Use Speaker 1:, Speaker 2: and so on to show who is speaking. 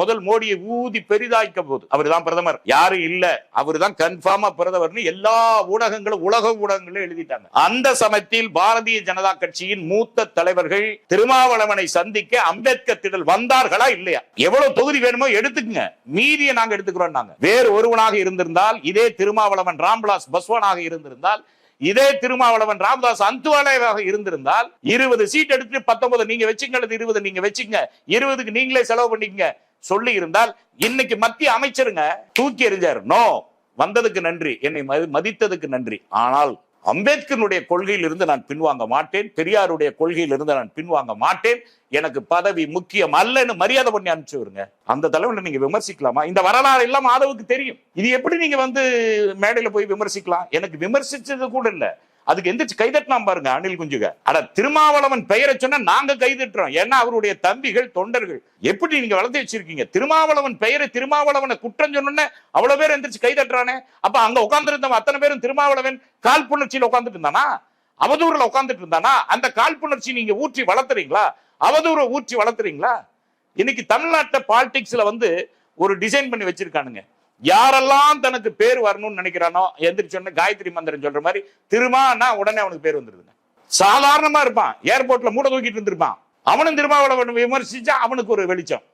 Speaker 1: முதல் மோடியை ஊதி பெரிதாய்க்க போது அவர் தான் பிரதமர். யாரும் இல்ல. அவர் தான் கன்ஃபார்மா பிரதமர்னு எல்லா ஊடகங்களும் உலக ஊடகங்களும் எழுதிட்டாங்க. அந்த சமயத்தில் பாரதிய ஜனதா கட்சியின் மூத்த தலைவர்கள் திருமாவளவனை சந்திக்க அம்பேத்கர் திடல் வந்தார்களா இல்லையா? எவ்வளவு தொகுதி வேணுமோ எடுத்துக்கங்க. மீதியை நாங்க எடுத்துக்கிறோம் நாங்க வேறு ஒருவனாக இருந்திருந்தால் இதே திருமாவளவன் ராம்விலாஸ் பஸ்வானாக இருந்திருந்தால் இதே திருமாவளவன் ராமதாஸ் அந்துவாலயமாக இருந்திருந்தால் இருபது சீட் எடுத்து பத்தொன்பது நீங்க வச்சுங்க அல்லது இருபது நீங்க வச்சுங்க. இருபதுக்கு நீங்களே செலவு பண்ணிக்கங்க. சொல்லி இருந்தால் இன்னைக்கு மத்திய அமைச்சருங்க தூக்கி எறிஞ்சாரு. நோ வந்ததுக்கு நன்றி. என்னை மதி- மதித்ததுக்கு நன்றி. ஆனால் அம்பேத்கருடைய கொள்கையிலிருந்து நான் பின்வாங்க மாட்டேன். பெரியாருடைய கொள்கையிலிருந்து நான் பின்வாங்க மாட்டேன். எனக்கு பதவி முக்கியம் அல்லன்னு மரியாதை பண்ணி அனுப்பிச்சு விடுங்க அந்த தலைவனை நீங்க விமர்சிக்கலாமா? இந்த வரலாறு எல்லாம் மாதவுக்கு தெரியும். இது எப்படி நீங்க வந்து மேடையில போய் விமர்சிக்கலாம்? எனக்கு விமர்சிச்சது கூட இல்லை. அதுக்கு எந்திரிச்சு கைதட்டலாம் பாருங்க அனில் குஞ்சுக. அட திருமாவளவன் பெயரை சொன்னா நாங்க கைதட்டுறோம். ஏன்னா அவருடைய தம்பிகள் தொண்டர்கள். எப்படி நீங்க வளர்த்து வச்சிருக்கீங்க? திருமாவளவன் பெயரை திருமாவளவனை குற்றம் சொன்னோன்னே அவ்வளவு பேர் எந்திரிச்சு கைதட்டுறானே. அப்ப அங்க உட்காந்துருந்தவன் அத்தனை பேரும் திருமாவளவன் காழ்ப்புணர்ச்சியில் உட்காந்துட்டு இருந்தானா? அவதூறுல உட்காந்துட்டு இருந்தானா? அந்த காழ்ப்புணர்ச்சி நீங்க ஊற்றி வளர்த்துறீங்களா? அவதூறை ஊற்றி வளர்த்துறீங்களா? இன்னைக்கு தமிழ்நாட்டை பாலிடிக்ஸ்ல வந்து ஒரு டிசைன் பண்ணி வச்சிருக்கானுங்க. யாரெல்லாம் தனக்கு பேர் வரணும்னு நினைக்கிறானோ எந்திரிச்சோன்னு காயத்ரி மந்திரம் சொல்ற மாதிரி திருமானா உடனே அவனுக்கு பேர் வந்துருதுங்க. சாதாரணமா இருப்பான். ஏர்போர்ட்ல மூட தூக்கிட்டு இருந்திருப்பான். அவனும் திருமாவளவன் விமர்சிச்சா அவனுக்கு ஒரு வெளிச்சம்.